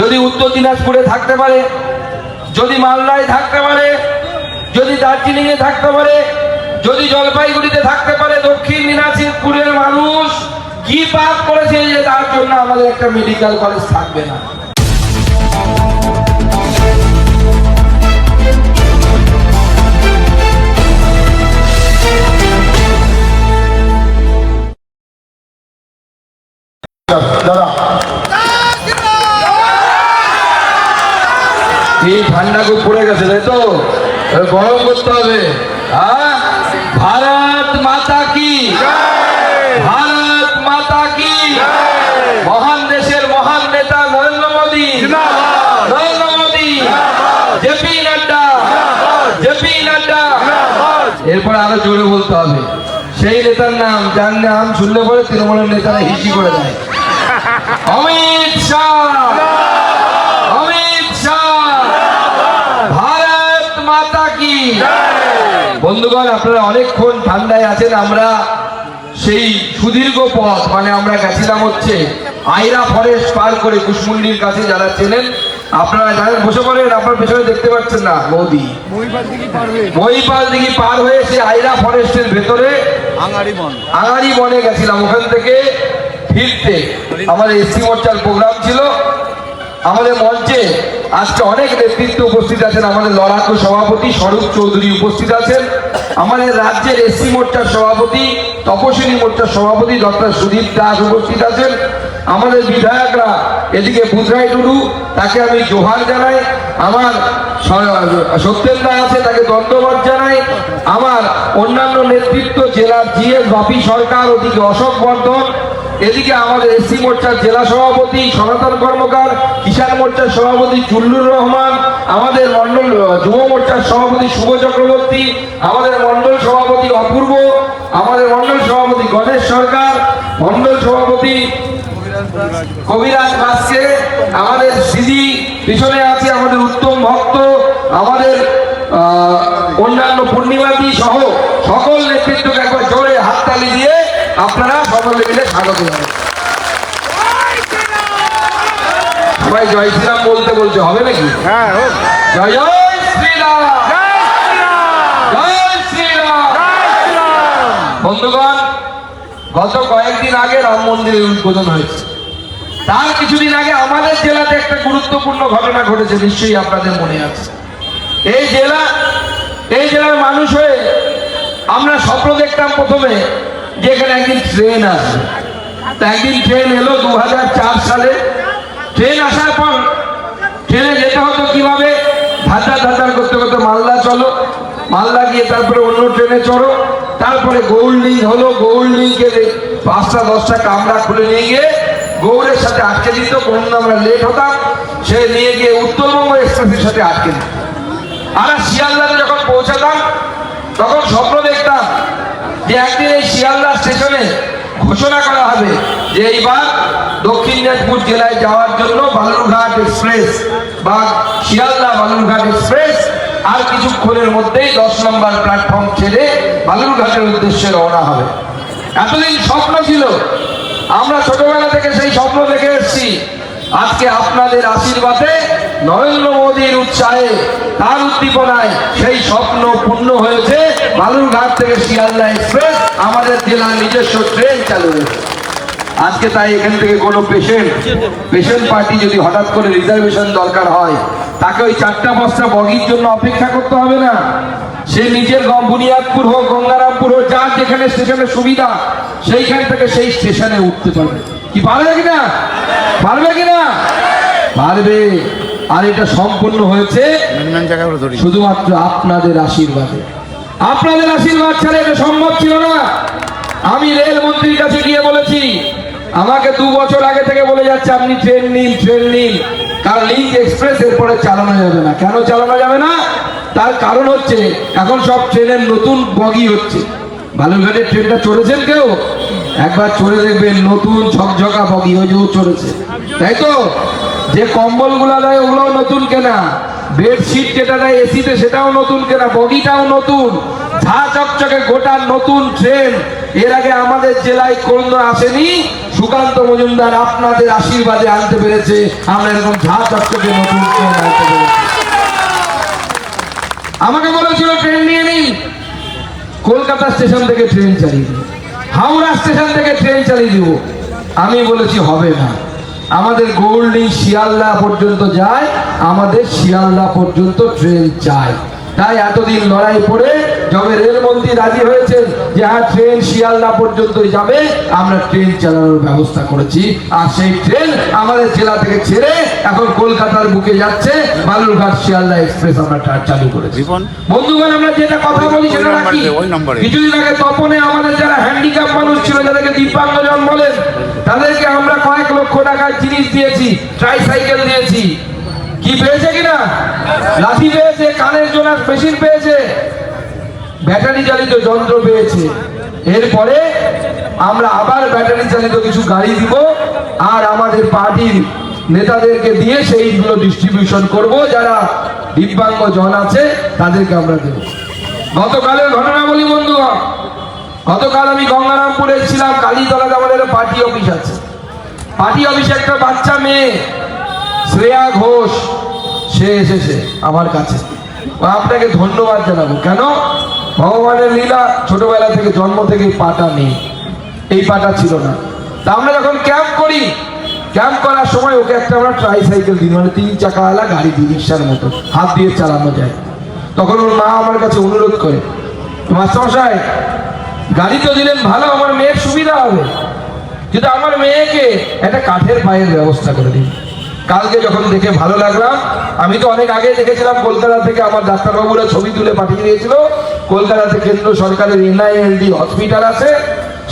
যদি উত্তর দিনাজপুরে থাকতে পারে, যদি মালদায় থাকতে পারে, যদি দার্জিলিংয়ে থাকতে পারে, যদি জলপাইগুড়িতে থাকতে পারে, দক্ষিণ দিনাজপুরের মানুষ কি পাপ করেছে যে তার জন্য আমাদের একটা মেডিকেল কলেজ থাকবে না? দাদা এই ঠান্ডা খুব পড়ে গেছে, তাই তো? গরম করতে হবে। ভারত মাতা কি? ভারত মাতা কি? মহান দেশের মহান নেতা নরেন্দ্র মোদী। নরেন্দ্র মোদী। জেপি নাড্ডা। জেপি নাড্ডা। এরপর আরও জোরে বলতে হবে। সেই নেতার নাম, যার নাম শুনলে পরে তৃণমূলের নেতারা হিসি করে দেয়। অমিত শাহ। অমিত শাহ ভারত মাতা কি বন্ধুগণ আপনারা অনেকক্ষণ ঠান্ডায় আছেন আমরা সেই সুদীর্ঘ পথ মানে আমরা গেছিলাম হচ্ছে আইরা ফরেস্ট পার করে কুশমুন্ডির কাছে যারা চেনেন আপনারা জানেন বসে পড়েন আপনার পেছনে দেখতে পাচ্ছেন না মোদি মহিপাল দিঘি পার হয়ে সে আইরা ফরেস্টের ভেতরে আঙারি বনে গেছিলাম ওখান থেকে ফিরতে। আমাদের এসসি মোর্চার প্রোগ্রাম ছিল। আমাদের মঞ্চে আজকে অনেক নেতৃত্ব উপস্থিত আছেন। আমাদের লড়াকু সভাপতি স্বরূপ চৌধুরী উপস্থিত আছেন। আমাদের রাজ্যের এসসি মোর্চার সভাপতি তপশিলী মোর্চার সভাপতি ডক্টর সুদীপ দাস উপস্থিত আছেন। আমাদের বিধায়করা এদিকে বুধরাই টুডু, তাকে আমি জোহার জানাই। আমার সত্যেন দা আছে, তাকে ধন্যবাদ জানাই। আমার অন্যান্য নেতৃত্ব জেলার জিএস বাপি সরকার, ওদিকে অশোক বর্ধন এদিকে আমাদের এসসি মোর্চার জেলা সভাপতি, সনাতন কর্মকার, কিষাণ মোর্চার সভাপতি চুল্লুর রহমান, আমাদের মন্ডল যুব মোর্চার সভাপতি শুভ চক্রবর্তী, আমাদের মন্ডল সভাপতি অপূর্ব, আমাদের মন্ডল সভাপতি গণেশ সরকার, মন্ডল সভাপতি কবিরাজ বাসকে, আমাদের সিদি পিছনে আছে আমাদের উত্তম ভক্ত, আমাদের অন্যান্য পূর্ণিমাদি সহ সকল নেতৃত্বকে একবার জোরে হাততালি দিয়ে আপনারা সকলে মিলে স্বাগত জানান সবাই জয় শ্রীরাম বলতে বলতে হবে নাকি? হ্যাঁ জয় জয় শ্রীরাম। বন্ধুগণ গত কয়েকদিন আগে রাম মন্দিরের উদ্বোধন হয়েছে। তার কিছুদিন আগে আমাদের জেলাতে একটা গুরুত্বপূর্ণ ঘটনা ঘটেছে নিশ্চয়ই আপনাদের মনে আছে। এই জেলা এই জেলার মানুষ হয়ে আমরা স্বপ্ন দেখতাম প্রথমে যে এখানে একদিন ট্রেন আসবে। একদিন ট্রেন এলো দু হাজার চার সালে। ট্রেন আসার পর ট্রেনে যেতে হতো কীভাবে? ধাঁচা ধাঁচার করতে করতে মালদা চলো। মালদা গিয়ে তারপরে অন্য ট্রেনে চড়ো। তারপরে গৌড় লিঙ্ক হলো। গৌড় লিঙ্কে পাঁচটা দশটা কামরা খুলে নিয়ে গিয়ে গৌড়ের সাথে আটকে দিত। কোনদিন আমরা লেট হতাম, সে নিয়ে গিয়ে উত্তরবঙ্গ এক্সপ্রেসের সাথে আটকে দিত। আমরা শিয়ালদাতে যখন পৌঁছাতাম, তখন স্বপ্ন দেখতাম যে একদিন এই শিয়ালদা স্টেশনে ঘোষণা করা হবে যে এইবার দক্ষিণ দিনাজপুর জেলায় যাওয়ার জন্য বালুরঘাট এক্সপ্রেস বা শিয়ালদা বালুরঘাট এক্সপ্রেস আর কিছুক্ষণের মধ্যেই দশ নম্বর প্ল্যাটফর্ম ছেড়ে বালুরঘাটের উদ্দেশ্যে রওনা হবে। এতদিন স্বপ্ন ছিল, আমরা ছোটবেলা থেকে সেই স্বপ্ন দেখে এসেছি। আজকে আপনাদের আশীর্বাদে নরেন্দ্র মোদীর উৎসাহে তার উদ্দীপনায় সেই স্বপ্ন পূর্ণ হয়েছে। বালুরঘাট থেকে শিয়ালদা এক্সপ্রেস, আমাদের জেলার নিজস্ব ট্রেন চালু হয়েছে। আজকে তাই এখান থেকে কোনো পেশেন্ট পেশেন্ট পার্টি যদি হঠাৎ করে রিজার্ভেশন দরকার হয়, তাকে ওই চারটা পাঁচটা বগির জন্য অপেক্ষা করতে হবে না। সে নিজের বুনিয়াদপুর হোক, গঙ্গারামপুর হোক, যার যেখানে স্টেশনের সুবিধা, সেইখান থেকে সেই স্টেশনে উঠতে পারবে। কি পারবে কিনা? পারবে কিনা? পারবে। আর এটা সম্পূর্ণ হয়েছে শুধুমাত্র আপনাদের আশীর্বাদে। আপনাদের আশীর্বাদ ছাড়া এটা সম্ভব ছিল না। আমি রেলমন্ত্রীর কাছে গিয়ে বলেছি আমাকে দু বছর আগে থেকে বলে যাচ্ছে আপনি ট্রেন নিন ট্রেন নিন। কারণ লিঙ্ক এক্সপ্রেস এরপরে চালানো যাবে না। কেন চালানো যাবে না? তার কারণ হচ্ছে এখন সব ট্রেনের নতুন বগি হচ্ছে। বালুরঘাটের ট্রেনটা চড়েছেন কেউ? একবার চড়ে দেখবেন নতুন ঝকঝকা বগি ওই যে চড়েছে। তাই তো? যে কম্বলগুলা দেয় ওগুলোও নতুন কেনা। বেডশিট যেটা দেয় এসিতে সেটাও নতুন কেনা বগিটাও নতুন। ঝা চকচকে গোটা নতুন ট্রেন এর আগে আমাদের জেলায় কোনো আসেনি। সুকান্ত মজুমদার আপনাদের আশীর্বাদে আনতে পেরেছে। আমরা এরকম ঝা চকচকে নতুন ট্রেন আনতে পেরেছি। আমাকে বলেছিল ট্রেন নিয়ে নিই কলকাতা স্টেশন থেকে ট্রেন চালিয়ে দিব। হাওড়া স্টেশন থেকে ট্রেন চালিয়ে দিব। আমি বলেছি, হবে না। আমাদের গোল্ডিং শিয়ালদা পর্যন্ত যায় আমাদের শিয়ালদা পর্যন্ত ট্রেন চাই তাই এতদিন লড়াই করে যবে রেলমন্ত্রী রাজি হয়েছেন যে হ্যাঁ ট্রেন শিয়ালদা পর্যন্তই যাবে আমরা ট্রেন চালানোর ব্যবস্থা করেছি। আর সেই ট্রেন আমাদের জেলা থেকে ছেড়ে এখন কলকাতার বুকে যাচ্ছে বালুরঘাট শিয়ালদা এক্সপ্রেস আমরা চালু করেছি। বন্ধুগণ আমরা যেটা কথা বলি সেটা রাখি। কিছুদিন আগে তপনে আমাদের যারা হ্যান্ডিক্যাপ মানুষ ছিল যাদেরকে দিব্যাঙ্গজন বলেন তাদেরকে আমরা কয়েক লক্ষ টাকার জিনিস দিয়েছি ট্রাইসাইকেল দিয়েছি। কি পেয়েছে কিনা? লাঠি পেয়েছে, কানের জোনার মেশিন পেয়েছে, ব্যাটারি চালিত যন্ত্র পেয়েছে। এরপরে আমরা আবার ব্যাটারি চালিত কিছু গাড়ি দিব, আর আমাদের পার্টির নেতাদেরকে দিয়ে সেইগুলো ডিস্ট্রিবিউশন করব। যারা দিব্যাঙ্গ জন আছে, তাদেরকে আমরা দেব। গতকালের ঘটনা বলি বন্ধু, গতকাল আমি গঙ্গারামপুরে ছিলাম কালীতলাতে আমাদের পার্টি অফিস আছে। পার্টি অফিসে একটা বাচ্চা মেয়ে শ্রেয়া ঘোষ, সে এসেছে আমার কাছে। আপনাকে ধন্যবাদ জানাব। কেন? ভগবানের লীলা ছোটবেলা থেকে, জন্ম থেকে পাটা নেই। এই পাটা ছিল না। তা আমরা যখন ক্যাম্প করি, ক্যাম্প করার সময় ওকে একটা আমরা ট্রাইসাইকেল দিই মানে তিন চাকাওয়ালা গাড়ি দিই, রিক্সার মতো। হাত দিয়ে চালানো যায়। তখন ওর মা আমার কাছে অনুরোধ করে, মাস্টারমশাই গাড়ি তো দিলেন ভালো, আমার মেয়ের সুবিধা হবে। কিন্তু আমার মেয়েকে একটা কাঠের পায়ের ব্যবস্থা করে দিন। কালকে যখন দেখে ভালো লাগলাম আমি তো অনেক আগে দেখেছিলাম কলকাতা থেকে আমার ডাক্তারবাবুরা ছবি তুলে পাঠিয়ে দিয়েছিল। কলকাতাতে কেন্দ্র সরকারের এনআইএলডি হসপিটাল আছে,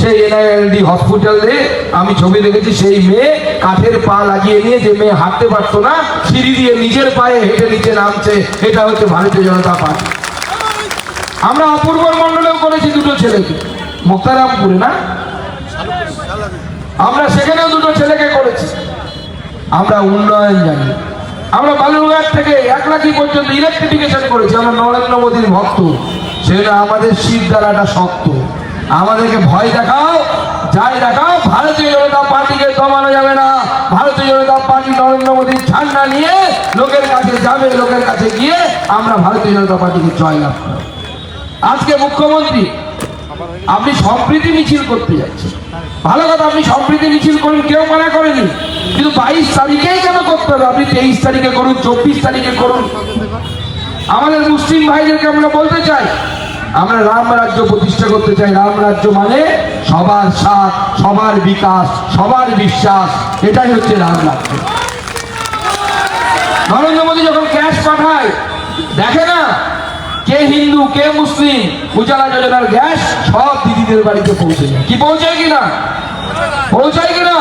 সেই এনআইএলডি হসপিটালে আমি ছবি দেখেছি, সেই মেয়ে কাঠের পা লাগিয়ে নিয়ে যে মেয়ে হাঁটতে পারতো না, সিঁড়ি দিয়ে নিজের পায়ে হেঁটে নিচে নামছে, এটা হচ্ছে ভারতীয় জনতা পার্টি। আমরা অপূর্ব মন্ডলেও করেছি দুটো ছেলেকে। মুক্তারামপুরে না? আমরা সেখানেও দুটো ছেলেকে করেছি। আমরা উন্নয়ন জানি। আমরা বালুরঘাট থেকে এক লাখি পর্যন্ত ইলেকট্রিফিকেশন করেছি, আমরা নরেন্দ্র মোদীর ভক্ত। সেটা আমাদের শীত দ্বারাটা শক্ত। আমাদেরকে ভয় দেখাও, যাই দেখাও, ভারতীয় জনতা পার্টিকে দমানো যাবে না। ভারতীয় জনতা পার্টি নরেন্দ্র মোদীর ঝান্ডা নিয়ে লোকের কাছে যাবে, লোকের কাছে গিয়ে আমরা ভারতীয় জনতা পার্টিকে জয়লাভ করব। আজকে মুখ্যমন্ত্রী আপনি সম্প্রীতি মিছিল করতে যাচ্ছেন। ভালো কথা, আপনি সম্প্রীতি মিছিল করুন, কেউ মানা করেনি। কিন্তু বাইশ তারিখেই কেন করতে হবে? আপনি তেইশ তারিখে করুন, চব্বিশ তারিখে করুন। আমাদের মুসলিম ভাইদেরকে আমরা বলতে চাই, আমরা রাম রাজ্য প্রতিষ্ঠা করতে চাই। রাম রাজ্য মানে সবার সাথ, সবার বিকাশ, সবার বিশ্বাস। এটাই হচ্ছে রাম রাজ্য। নরেন্দ্র মোদী যখন ক্যাশ পাঠায়, দেখে না? কে হিন্দু, কে মুসলিম, উজালা যোজনার গ্যাস সব দিদিদের বাড়িতে পৌঁছে কি পৌঁছায় কিনা? পৌঁছায় কিনা?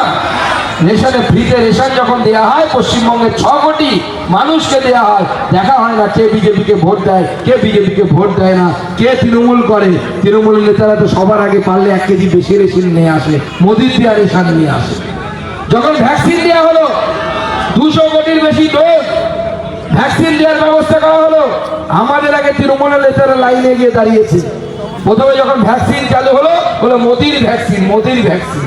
রেশনে ফ্রিতে রেশন যখন দেয়া হয় পশ্চিমবঙ্গের ছ কোটি মানুষকে দেয়া হয়। দেখা হয় না কে বিজেপিকে ভোট দেয়, কে বিজেপিকে ভোট দেয় না, কে তৃণমূল করে। তৃণমূল নেতারা তো সবার আগে পারলে এক কেজি বেশি রেশন নিয়ে আসে, মোদির দেওয়া রেশন নিয়ে আসে। যখন ভ্যাকসিন দেওয়া হলো, দুশো কোটির বেশি ডোজ ভ্যাকসিন দেওয়ার ব্যবস্থা করা হলো। আমাদের আগে তৃণমূলের নেতারা লাইনে গিয়ে দাঁড়িয়েছে। প্রথমে যখন ভ্যাকসিন চালু হলো হলো মোদির ভ্যাকসিন মোদির ভ্যাকসিন।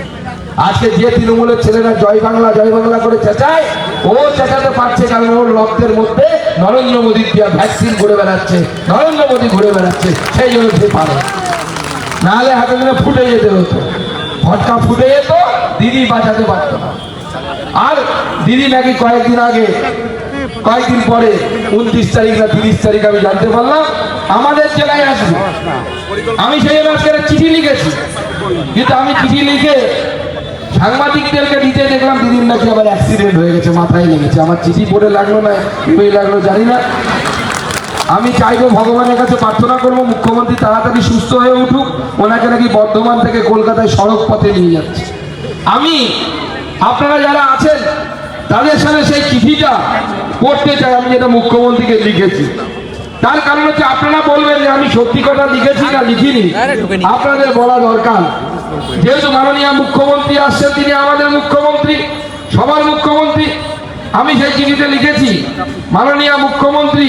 আজকে যে তৃণমূলের ছেলেরা জয় বাংলা জয় বাংলা করে চেঁচায়, ও চেঁচাতে পারছে কারণ ওর রক্তের মধ্যে নরেন্দ্র মোদীর দেওয়া ভ্যাকসিন ঘুরে বেড়াচ্ছে, নরেন্দ্র মোদী ঘুরে বেড়াচ্ছে, সেই জন্য সে পারে নাহলে হাতে দিনে ফুটে যেতে হতো ফটকা ফুটে যেত, দিদি বাঁচাতে পারতো না। আর দিদি নাকি কয়েকদিন আগে কয়েকদিন পরে উনত্রিশ তারিখ না তিরিশ তারিখ আমি জানতে পারলাম, আমাদের জেলায় আসবে। আমি সেই জন্য আজকে চিঠি লিখেছি। কিন্তু আমি চিঠি লিখে সাংবাদিকদেরকে দিতে দেখলাম, দিদির নাকি আবার অ্যাক্সিডেন্ট হয়ে গেছে, মাথায় লেগেছে। আমার চিঠি পড়ে লাগল না কি লাগল, জানি না। আমি চাইব ভগবানের কাছে প্রার্থনা করব, মুখ্যমন্ত্রী তাড়াতাড়ি সুস্থ হয়ে উঠুক, ওনাকে নাকি বর্ধমান থেকে কলকাতায় সড়ক পথে নিয়ে যাচ্ছে। আমি, আপনারা যারা আছেন তাদের সাথে সেই চিঠিটা পড়তে চাই আমি যেটা মুখ্যমন্ত্রীকে লিখেছি। তার কারণ হচ্ছে আপনারা বলবেন যে আমি সত্যি কথা লিখেছি না লিখিনি। আপনাদের বলা দরকার। যেহেতু মাননীয় মুখ্যমন্ত্রী আসছেন তিনি আমাদের মুখ্যমন্ত্রী সবার মুখ্যমন্ত্রী। আমি সেই চিঠিতে লিখেছি মাননীয় মুখ্যমন্ত্রী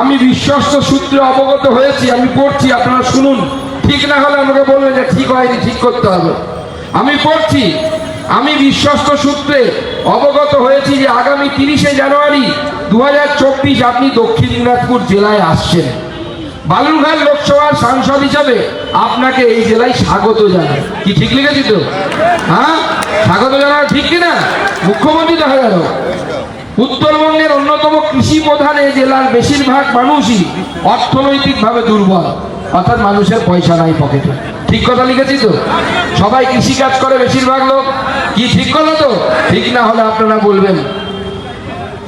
আমি বিশ্বস্ত সূত্রে অবগত হয়েছি আমি পড়ছি আপনারা শুনুন। ঠিক না হলে আমাকে বলবেন যে ঠিক হয়নি ঠিক করতে হবে। আমি পড়ছি আমি বিশ্বস্ত সূত্রে অবগত হয়েছি যে আগামী তিরিশে জানুয়ারি দু হাজার চব্বিশ আপনি দক্ষিণ দিনাজপুর জেলায় আসছেন। বালুরঘাট লোকসভার সাংসদ হিসাবে আপনাকে এই জেলায় স্বাগত জানাই। কি ঠিক লিখেছি তো? হ্যাঁ? স্বাগত জানানো ঠিক কিনা মুখ্যমন্ত্রী দেখা গেল। উত্তরবঙ্গের অন্যতম কৃষি প্রধান এই জেলার বেশিরভাগ মানুষই অর্থনৈতিকভাবে দুর্বল, অর্থাৎ মানুষের পয়সা নাই পকেটে। ঠিক কথা লিখেছি তো? সবাই কৃষি কাজ করে বেশিরভাগ লোক। কি ঠিক কথা তো? ঠিক না হলে আপনারা বলবেন।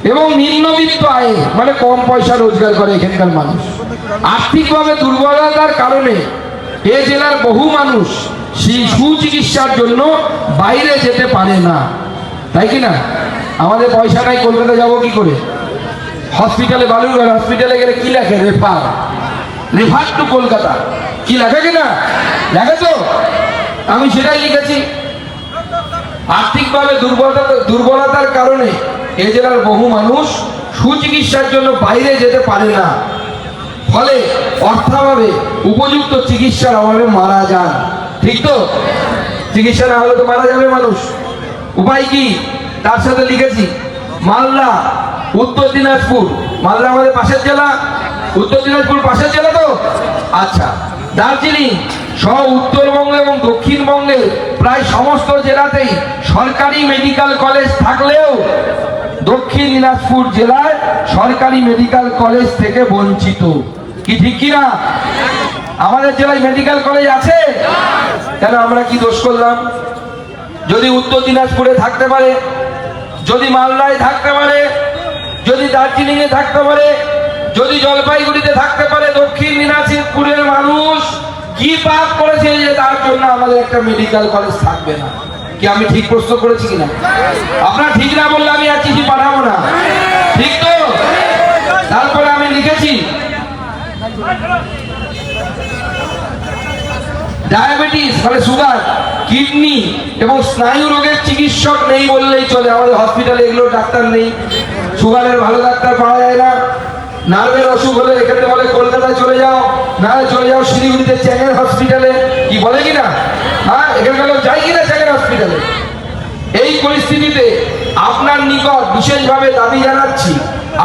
এবং নিম্নবিত্ত আয়ে মানে কম পয়সা রোজগার করে এখানকার মানুষ। আর্থিকভাবে দুর্বলতার কারণে এ জেলার বহু মানুষ সেই সুচিকিৎসার জন্য বাইরে যেতে পারে না। তাই কি না? আমাদের পয়সা নাই কলকাতা যাব কি করে? হসপিটালে, বালুরঘাট হসপিটালে গেলে কি লেখে? রেফার। Refer to Kolkata. কি লেখে কিনা লেখে তো আমি সেটাই লিখেছি। আর্থিকভাবে দুর্বলতা দুর্বলতার কারণে এ জেলার বহু মানুষ সুচিকিৎসার জন্য বাইরে যেতে পারে না। ফলে অর্থাভাবে উপযুক্ত চিকিৎসার অভাবে মারা যান। ঠিক তো? চিকিৎসা না হলে তো মারা যাবে মানুষ। উপায় কি? তার সাথে লিখেছি, মালদা, উত্তর দিনাজপুর। মালদা আমাদের পাশের জেলা? উত্তর দিনাজপুর পাশের জেলা তো? আচ্ছা। দার্জিলিং সহ উত্তরবঙ্গ এবং দক্ষিণবঙ্গের প্রায় সমস্ত জেলাতেই সরকারি মেডিকেল কলেজ থাকলেও দক্ষিণ দিনাজপুর জেলায় সরকারি মেডিকেল কলেজ থেকে বঞ্চিত। কি ঠিক কিনা? আমাদের জেলায় মেডিকেল কলেজ আছে? কেন আমরা কি দোষ করলাম? যদি উত্তর দিনাজপুরে থাকতে পারে, যদি মালদায় থাকতে পারে, যদি দার্জিলিং এ থাকতে পারে যদি জলপাইগুড়িতে থাকতে পারে দক্ষিণ দিনাজপুরের মানুষ, কি পাপ করেছে যে তার জন্য আমাদের একটা মেডিকেল কলেজ থাকবে না? কি আমি ঠিক প্রশ্ন করেছি কিনা? আপনার ঠিক না বললে আমি আর চিঠি পাঠাবো না। ঠিক তো? তারপরে আমি লিখেছি, ডায়াবেটিস মানে সুগার, কিডনি এবং স্নায়ু রোগের চিকিৎসক নেই বললেই চলে। আমাদের হসপিটালে এগুলো ডাক্তার নেই। সুগারের ভালো ডাক্তার পাওয়া যায় না। নার্ভের অসুখ হলে এখানে বলে, কলকাতায় চলে যাও। না, চলে যাও শিলিগুড়িতে চ্যাঙের হসপিটালে কি বলে কিনা হ্যাঁ এখানকার লোক যায় কিনা চ্যাঙের হসপিটালে এই পরিস্থিতিতে আপনার নিকট বিশেষভাবে দাবি জানাচ্ছি,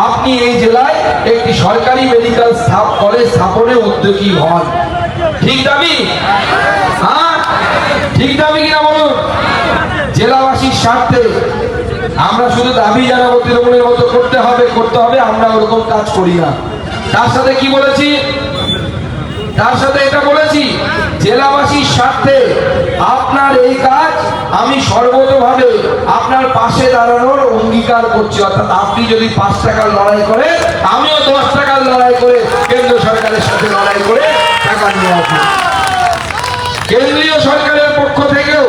আপনি এই জেলায় একটি সরকারি মেডিকেল কলেজ স্থাপনে উদ্যোগী হন। ঠিক দাবি? হ্যাঁ ঠিক দাবি কিনা বলুন? জেলাবাসীর স্বার্থে আমরা শুধু দাবি জানাব তৃণমূলের মতো করতে হবে করতে হবে, আমরা ওরকম কাজ করি না। তার সাথে কি বলেছি? তার সাথে এটা বলেছি, জেলাবাসীর স্বার্থে আপনার এই কাজ আমি সর্বতভাবে আপনার পাশে দাঁড়ানোর অঙ্গীকার করছি। অর্থাৎ আপনি যদি পাঁচ টাকার লড়াই করেন আমিও দশ টাকার লড়াই করে কেন্দ্র সরকারের সাথে লড়াই করে টাকা নিয়ে আসব। কেন্দ্রীয় সরকারের পক্ষ থেকেও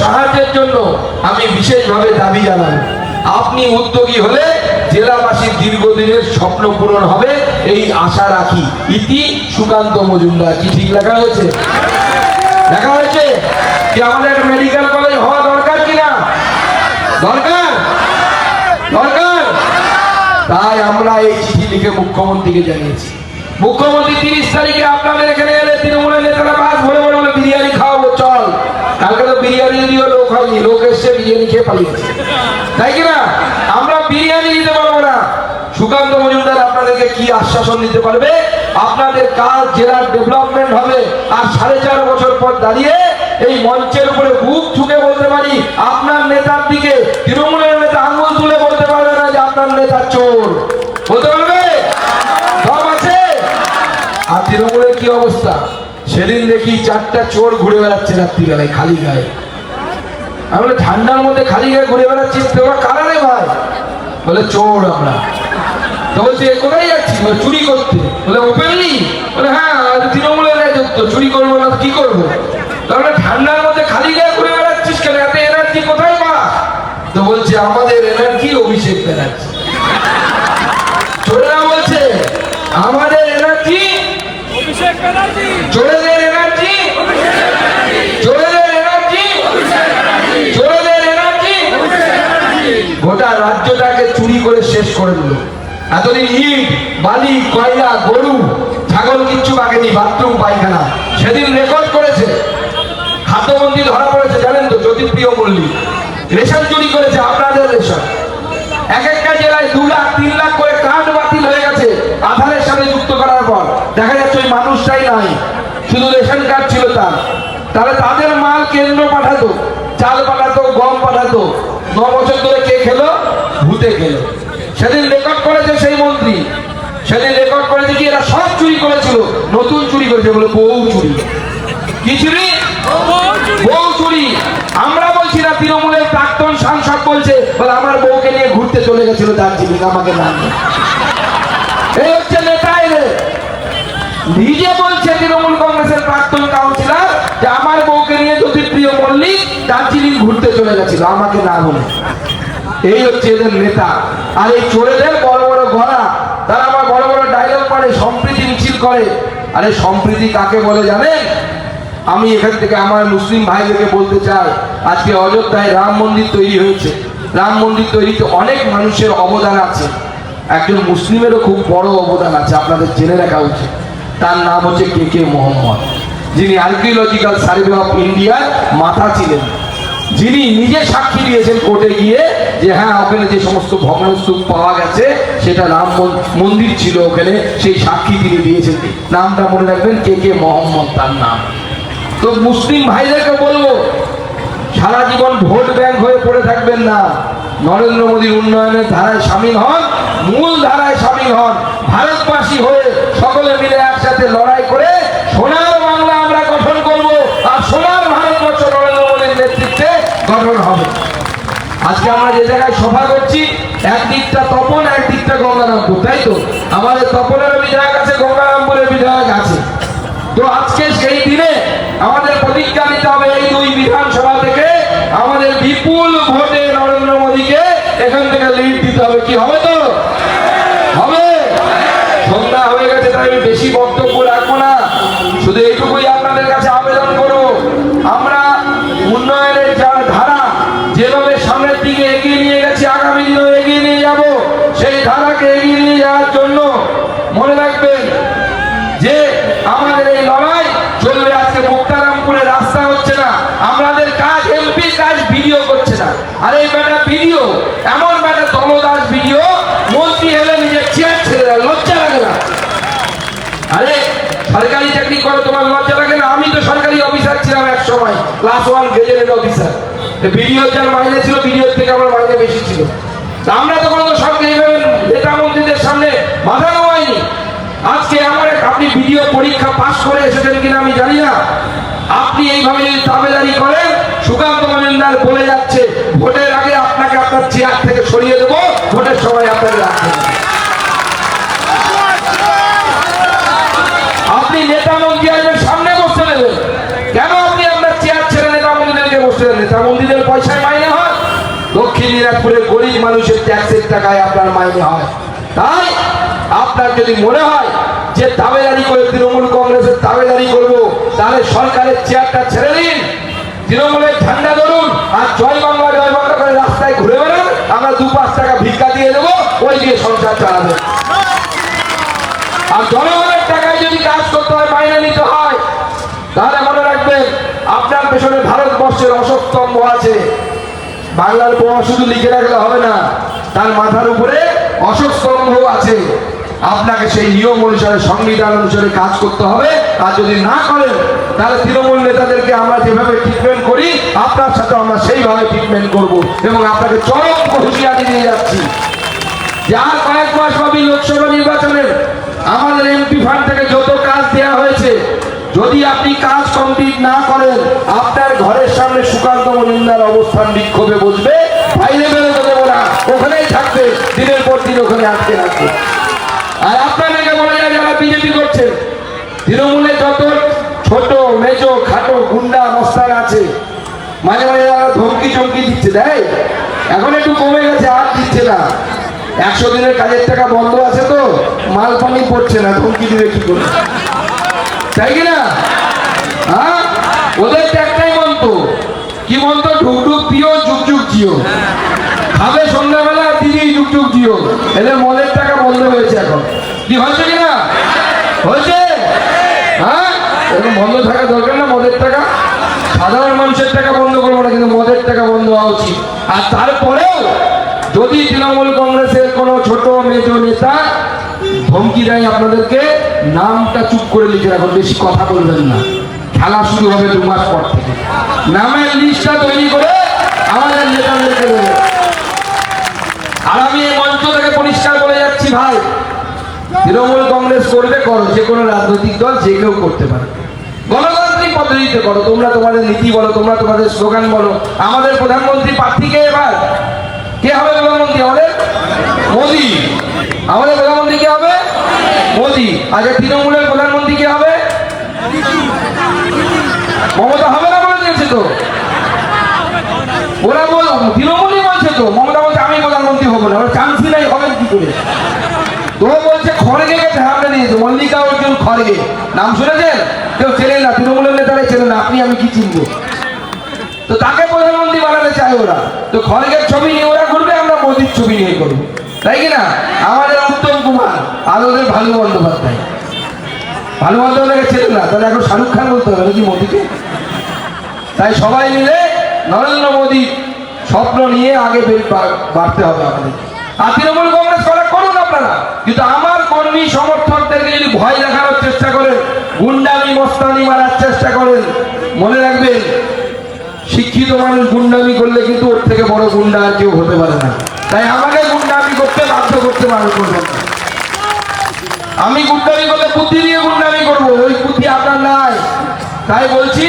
সাহায্যের জন্য আমি বিশেষভাবে দাবি জানাই। আপনি উদ্যোগী হলে জেলাবাসীর দীর্ঘদিনের স্বপ্ন পূরণ হবে, এই আশা রাখি। ইতি সুকান্ত মজুমদার, কি ঠিক লেখা হয়েছে? লেখা হয়েছে? কি আমাদের মেডিকেল কলেজ হওয়া দরকার কিনা দরকার? দরকার? তাই আমরা এই চিঠি লিখে মুখ্যমন্ত্রীকে জানিয়েছি। মুখ্যমন্ত্রী তিরিশ তারিখে আপনাদের এখানে এলে তৃণমূলের নেতারা বাস ভরে ভরে বলে বিরিয়ানি খাওয়াবো চল কালকে তো বিরিয়ানি দিয়েও লোক হয়নি লোক এসছে আপনার নেতার দিকে নেতা তুলে বলতে পারবে না যে আপনার চোর। বলতে পারবে? আর তৃণমূলের কি অবস্থা? সেদিন দেখি চারটা চোর ঘুরে বেড়াচ্ছে রাত্রিবেলায় খালি গায়ে। আমি ঠান্ডার মধ্যে খালি গায়ে ঘুরে বেড়াচ্ছিস তোরা কারা রে ভাই? বলে চোর আমরা। তো বলছি কোথায় যাচ্ছি বলে, চুরি করতে। বলে ওপেনলি বলে হ্যাঁ তৃণমূলের রাজত্ব চুরি করব না কি করব? তাহলে ঠান্ডার মধ্যে খালি গায়ে ঘুরে বেড়াচ্ছিস কেন? এত এনার্জি কোথায় পাস? তো বলছে আমাদের এনার্জি অভিষেক ব্যানার্জি। চোরেরা বলছে আমাদের এনার্জি চোরেদের এনার্জি চোরেদের এনার্জি চোরেদের এনার্জি গোটা রাজ্যটাকে চুরি করে শেষ করে দিল। এতদিন ইট, বালি, কয়লা, গরু, ছাগল কিচ্ছু বাকেনি বাথরুম, পায়খানা। সেদিন রেকর্ড করেছে। খাদ্যমন্ত্রী ধরা পড়েছে, জানেন তো, জ্যোতিপ্রিয় মল্লিক। রেশন চুরি করেছে, আপনাদের রেশন। এক একটা জেলায় দু লাখ, তিন লাখ করে কার্ড বাতিল হয়ে গেছে, আধারের সাথে যুক্ত করার পর। দেখা যাচ্ছে ওই মানুষটাই নাই। শুধু রেশন কার্ড ছিল তার। তাহলে তাদের মাল কেন্দ্র পাঠাতো, চাল পাঠাতো, গম পাঠাতো। ন বছর ধরে কে খেলো? ভূতে খেলো। সেদিন রেকর্ড করেছে সেই মন্ত্রী। সেদিন রেকর্ড করেছে কি, এরা সব চুরি করেছিল। নতুন চুরি করেছে বলে বউ চুরি। কি চুরি? বউ চুরি। আমরা বলছি না, তৃণমূলের প্রাক্তন সাংসদ বলছে, বলে আমার বউকে নিয়ে ঘুরতে চলে গেছিল দার্জিলিং, আমাকে না এই হচ্ছে নেতা এদের। নিজে বলছে দার্জিলিং ঘুরতে চলে গেছিল, আমাকে না বলে। এই হচ্ছে এদের নেতা। আর এই চোরেদের বড় বড় গলা, তারা আবার বড় বড় ডায়লগ করে, সম্প্রীতি মিছিল করে। আরে সম্প্রীতি কাকে বলে জানেন? আমি এখান থেকে আমার মুসলিম ভাইদেরকে বলতে চাই, আজকে অযোধ্যায় রাম মন্দির তৈরি হয়েছে। রাম মন্দির তৈরিতে অনেক মানুষের অবদান আছে। একজন মুসলিমেরও খুব বড় অবদান আছে, আপনাদের জেনে রাখা উচিত। তার নাম হচ্ছে কে কে মোহাম্মদ। যিনি আর্কিওলজিক্যাল সার্ভে অফ ইন্ডিয়ার মাথা ছিলেন। যিনি নিজে সাক্ষী দিয়েছেন কোর্টে গিয়ে যে হ্যাঁ ওখানে যে সমস্ত ভগ্নস্তূপ পাওয়া গেছে, সেটা রাম মন্দির ছিল ওখানে, সেই সাক্ষী তিনি দিয়েছেন। নামটা মনে রাখবেন, কে কে মোহাম্মদ তার নাম। তো মুসলিম ভাইদেরকে বলব, সারা জীবন ভোট ব্যাংক হয়ে পড়ে থাকবেন না। নরেন্দ্র মোদীর উন্নয়নের ধারায় সামিল হন, মূল ধারায় সামিল হন। ভারতবাসী হয়ে সকলে মিলে একসাথে লড়াই করে সোনার বাংলা আমরা গঠন করব আর সোনার ভারতবর্ষ নরেন্দ্র মোদীর নেতৃত্বে গঠন হবে আজকে আমরা যে জায়গায় সভা করছি, একদিকটা তপন, একদিকটা গঙ্গারামপুর, তাই তো? আমাদের তপনের বিধায়ক আছে, গঙ্গারামপুরের বিধায়ক আছে। তো আজকে সেই দিনে আমাদের প্রতিজ্ঞা নিতে হবে এই দুই বিধানসভা থেকে, আমাদের বিপুল ভোটে নরেন্দ্র মোদীকে এখান থেকে লিড দিতে হবে। কি হবে তো? হবে? সন্ধ্যা হয়ে গেছে, তাই আমি বেশি বক্তব্য রাখব না শুধু এইটুকুই আপনাদের কাছে আবেদন করব আমরা উন্নয়নের যার ধারা যেভাবে সামনের দিকে এগিয়ে নিয়ে গেছি আগামী দিনেও এগিয়ে নিয়ে যাব ধারাকে এগিয়ে নিয়ে যাওয়ার জন্য মনে রাখবেন যে আমাদের এই লড়াই চলবে আজকে মুক্তারামপুরে, রাস্তা হচ্ছে না। আমাদের কাজ এমপি কাজ ভিডিও করছে না। আর এই ব্যাটা ভিডিও, এমন ব্যাটা দলদাস ভিডিও, মন্ত্রী হলে নিজের চেয়ার ছেড়ে দেয়, লজ্জা লাগে না। আরে, সরকারি চাকরি করো, তোমার লজ্জা লাগে না? আমি তো সরকারি অফিসার ছিলাম এক সময় class one gazetted officer BDO যার মাইনে ছিল, ভিডিওর থেকে আমার মাইনে বেশি ছিল। আমরা তো কোনো সরকারি এইভাবে নেতা মন্ত্রীদের সামনে মাথা নামাইনি আজকে আমার আপনি ভিডিও পরীক্ষা পাশ করে এসেছেন কিনা আমি জানি না। আপনি এইভাবে যদি তাবেদারি করেন, সুকান্ত মজুমদার বলে যাচ্ছে, ভোটের আগে আপনাকে আপনার চেয়ার থেকে সরিয়ে দেবো, ভোটের সময় আপনাকে রাখতে হবে। আপনি নেতা মন্ত্রীদের সামনে বসতে দেবেন কেন আপনি আপনার চেয়ার ছেড়ে নেতা মন্ত্রীদেরকে বসতে দেন নেতা মন্ত্রীদের পয়সায় মাইনে হয় দক্ষিণ দিনাজপুরের গরিব মানুষের ট্যাক্সের টাকায় আপনার মাইনে হয়। তাই আপনার যদি মনে হয় যে দাবেদারি করে তৃণমূল কংগ্রেসের দাবেদারি করব, তাহলে সরকারের চেয়ারটা ছেড়ে দিন। তৃণমূলের ঝান্ডা ধরুন আর জয় বাংলা জয় বাংলা করে রাস্তায় ঘুরে বেড়ান। আমরা দু পাঁচ টাকা ভিক্ষা দিয়ে দেবো, ওই দিয়ে সংসার চালাবেন। আর জনগণের টাকায় যদি কাজ করতে হয়, মাইনে নিতে হয়, তাহলে মনে রাখবেন আপনার পেছনে ভারতবর্ষের অশোক আছে। বাংলার বোমা শুধু লিখে রাখলে হবে না। তার মাথার উপরে অশোক স্তম্ভ আছে। আপনাকে সেই নিয়ম অনুসারে, সংবিধান অনুসারে কাজ করতে হবে। আর যদি না করেন, তাহলে তৃণমূল নেতাদেরকে আমরা যেভাবে ট্রিটমেন্ট করি, আপনার সাথে আমরা সেইভাবে ট্রিটমেন্ট করব। এবং আপনাকে চরম হুঁশিয়ারি দিয়ে যাচ্ছি। যার কয়েক মাস পাবি লোকসভা নির্বাচনের, আমাদের এমপি ফান্ড থেকে যত কাজ দেওয়া হয়েছে, যদি আপনি কাজ কমপ্লিট না করেন, আপনার ঘরের সামনে সুকান্ত মজুমদার অবস্থান বিক্ষোভে বসবে বাইরে না ওখানেই থাকবে। দিনের পর দিন ওখানে আটকে রাখবে আর আপনাদেরকে বলে যায়, যারা বিজেপি করছেন, তৃণমূলে যত ছোট, মেজো, খাটো, গুন্ডা মস্তান আছে, মাঝে মাঝে তারা ধমকি চমকি দিচ্ছে। দেয় এখন একটু কমে গেছে, আর দিচ্ছে না। একশো দিনের কাজের টাকা বন্ধ আছে তো, মাল পানি পড়ছে না, ধমকি দিবে কি করে তাই কি না হ্যাঁ ওদের তো একটাই মন্ত্র কি মন্ত্র ঢুক ঢুক পিও যুগ যুগ জিও খাবে সন্ধ্যাবেলা দিদি যুগ যুগ জিও এদের মদের টাকা বন্ধ হয়েছে এখন। কি হয়েছে কি না? হয়েছে? হ্যাঁ? এরকম বন্ধ থাকা দরকার না মদের টাকা। সাধারণ মানুষের টাকা বন্ধ করব না কিন্তু মদের টাকা বন্ধ হওয়া উচিত। আর তারপরেও যদি তৃণমূল কংগ্রেসের কোনো ছোট মেজ নেতা ধমকি দেয় আপনাদেরকে নামটা চুপ করে লিখে রাখুন বেশি কথা বলবেন না। খেলা শুরু হবে দু মাস পর থেকে। নামের লিস্টটা তৈরি করে আমাদের নেতাদেরকে দেবে। আর আমি এই মঞ্চ থেকে পরিষ্কার বলে যাচ্ছি ভাই। তৃণমূল কংগ্রেস করবে করো, যে কোনো রাজনৈতিক দল যে কেউ করতে পারে। গণতান্ত্রিক পদ্ধতিতে করো, তোমরা তোমাদের নীতি বলো, তোমরা তোমাদের স্লোগান বলো। আমাদের প্রধানমন্ত্রী প্রার্থী কে এবার? কে হবে প্রধানমন্ত্রী আমাদের? মোদি। আমাদের প্রধানমন্ত্রী কে হবে? মোদি। আচ্ছা তৃণমূলের প্রধানমন্ত্রী কে হবে? মমতা হবে না বলে দিয়েছে তো? ওরা বল তৃণমূলই বলছে তো, মমতা প্রধানমন্ত্রী হব না চান্সই নাই হবেন কি করে? তো বলছে খড়গে গেছে হামলে নিয়েছে মল্লিকা অর্জুন খড়গে। নাম শুনেছেন? কেউ চেনেন না, তৃণমূলের নেতারাই চেনেন না, আপনি, আমি কি চিনবো? তো তাকে প্রধানমন্ত্রী বানাতে চায় ওরা। তো খড়গের ছবি নিয়ে ওরা ঘুরবে, আমরা মোদির ছবি নিয়ে করব তাই কি না? আমাদের উত্তম কুমার আর ওদের ভালো বন্দ্যোপাধ্যায়। ভালো বন্দ্যোপাধ্যায়কে চেনেন না, তাহলে এখন শাহরুখ খান বলতে হবে নাকি মোদিকে? তাই সবাই মিলে নরেন্দ্র মোদী স্বপ্ন নিয়ে আগে বাড়তে হবে আমাদের। আর তৃণমূল কংগ্রেস করা করুন আপনারা। কিন্তু আমার কর্মী সমর্থকদেরকে যদি ভয় দেখানোর চেষ্টা করেন, গুন্ডামি, মস্তানি মারার চেষ্টা করেন, মনে রাখবেন, শিক্ষিত মানুষ গুন্ডামি করলে কিন্তু ওর থেকে বড় গুন্ডা আর কেউ হতে পারে না। তাই আমাকে গুন্ডামি করতে বাধ্য করতে মানুষ করবেন আমি গুন্ডামি করলে বুদ্ধি দিয়ে গুন্ডামি করব, ওই বুদ্ধি আপনার নাই। তাই বলছি,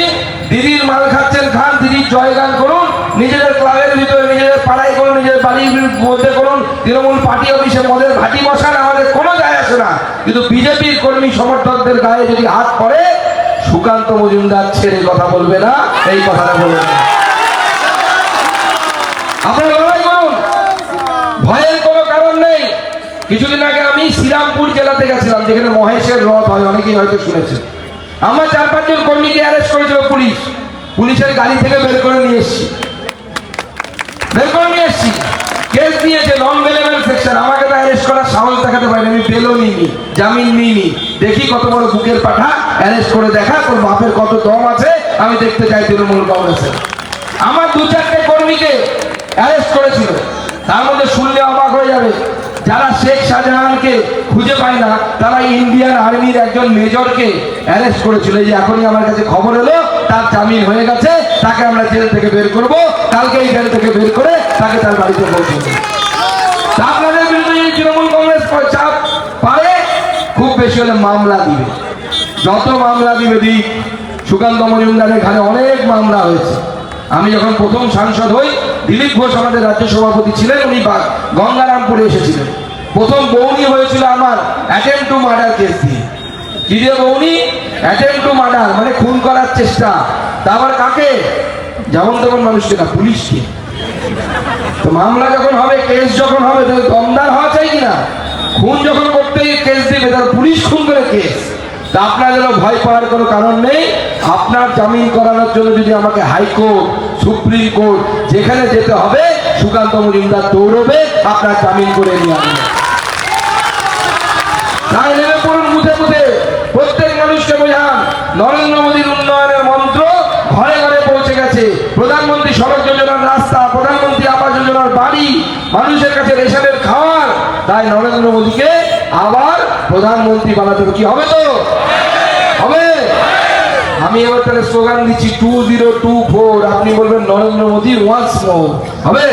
দিদির মাল খাচ্ছেন খান, দিদির জয়গান করুন নিজেদের ক্লাবের ভিতরে, নিজেদের পাড়ায় করুন, নিজেদের বাড়ির মধ্যে করুন, তৃণমূল পার্টি অফিসে মদের ভাটি বসান, আমাদের কোনো যায় আসে না। কিন্তু বিজেপির কর্মী সমর্থকদের গায়ে যদি হাত পড়ে, সুকান্ত মজুমদার ছেড়ে কথা বলবে না, এই কথাটা বলবে না। আপনারা লড়াই করুন। ভয়ের কোনো কারণ নেই। কিছুদিন আগে আমি শ্রীরামপুর জেলাতে গেছিলাম, যেখানে মহেশের রথ হয়, অনেকেই হয়তো শুনেছেন আমার চার পাঁচজন কর্মীকে অ্যারেস্ট করেছিল পুলিশ। পুলিশের গাড়ি থেকে বের করে নিয়ে এসছি। ভেলেবেল আমাকে তো অ্যারেস্ট করার সাহস দেখাতে পারিনি আমি বেলও নিইনি, জামিন নিইনি। দেখি কত বড় বুকের পাঠা অ্যারেস্ট করে দেখা, তোর বাপের কত দম আছে, আমি দেখতে চাই তৃণমূল কংগ্রেসের। আমার দু চারটে কর্মীকে অ্যারেস্ট করেছিল, তার মধ্যে শুনলে অবাক হয়ে যাবে, যারা শেখ শাহজাহানকে খুঁজে পায় না, তারা ইন্ডিয়ান আর্মির একজন মেজরকে অ্যারেস্ট করেছিল। যে এখনই আমার কাছে খবর এলো, তার জামিন হয়ে গেছে, তাকে আমরা জেল থেকে বের করব কালকে এই জেল থেকে বের করে তাকে তার বাড়িতে পৌঁছে দেবো তা আপনাদের বিরুদ্ধে যদি চাপ পারে, খুব বেশি হলে মামলা দিবে। যত মামলা দিবে দিক সুকান্ত মজুমদারের ঘাড়ে অনেক মামলা হয়েছে। আমি যখন প্রথম সাংসদ হই, দিলীপ ঘোষ আমাদের রাজ্য সভাপতি ছিলেন, উনি গঙ্গারামপুরে এসেছিলেন। প্রথম বৌনি হয়েছিল আমার অ্যাটেম্প টু মার্ডার কেস দিয়ে। দিয়ে বৌনি অ্যাটেম্প টু মার্ডার মানে খুন করার চেষ্টা। তা আবার কাকে? যেমন তেমন মানুষকে না, পুলিশকে। তো মামলা যখন হবে কেস যখন হবে, তাহলে দমদার হওয়া চাই কিনা? খুন যখন করতে কেস দেবে তার পুলিশ খুন করে কেস তা আপনার যেন ভয় পাওয়ার কোনো কারণ নেই। আপনার জামিন করানোর জন্য যদি আমাকে হাইকোর্ট, সুপ্রিম কোর্ট যেখানে যেতে হবে, সুকান্ত মজুমদার দৌড়বে, আপনার জামিন করে নিয়ে আসবে। তাই নেমে পড়ুন মুখে মুখে প্রত্যেক মানুষকে বোঝান, নরেন্দ্র মোদীর উন্নয়নের মন্ত্র ঘরে ঘরে পৌঁছে গেছে। প্রধানমন্ত্রী সড়ক যোজনার রাস্তা, প্রধানমন্ত্রী আবাস যোজনার বাড়ি, মানুষের কাছে রেশনের খাওয়ার তাই নরেন্দ্র মোদীকে আবার প্রধানমন্ত্রী বানাতে কি হবে তো? হবে? আমি এবার তাহলে স্লোগান দিচ্ছি টু জিরো টু ফোর আপনি বলবেন নরেন্দ্র মোদী ওয়ান্স মোর হবে?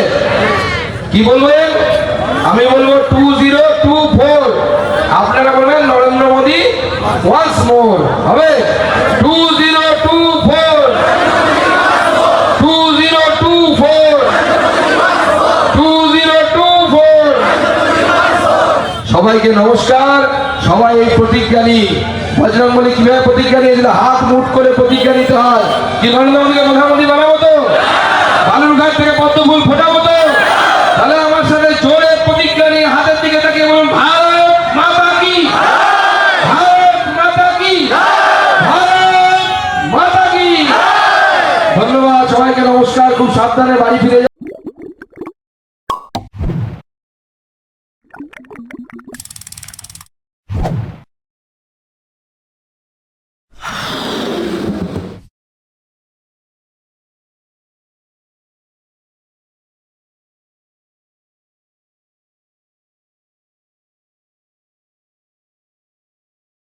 কি বলবেন আমি বলব টু জিরো টু ফোর আপনারা বলবেন নরেন্দ্র মোদী ওয়ান্স মোর হবে? Two zero two four two zero two four two zero two four সবাইকে নমস্কার। সবাই এই প্রতিজ্ঞা নিই বজরঙ্গলি কীভাবে প্রতিজ্ঞা নিয়েছিল হাত মুঠ করে প্রতিজ্ঞা নিতে হয়? কি নরেন্দ্র মোদীকে প্রধানমন্ত্রী বানাবো তো? বালুরঘাট থেকে পদ্ম ফুল ফোটাবো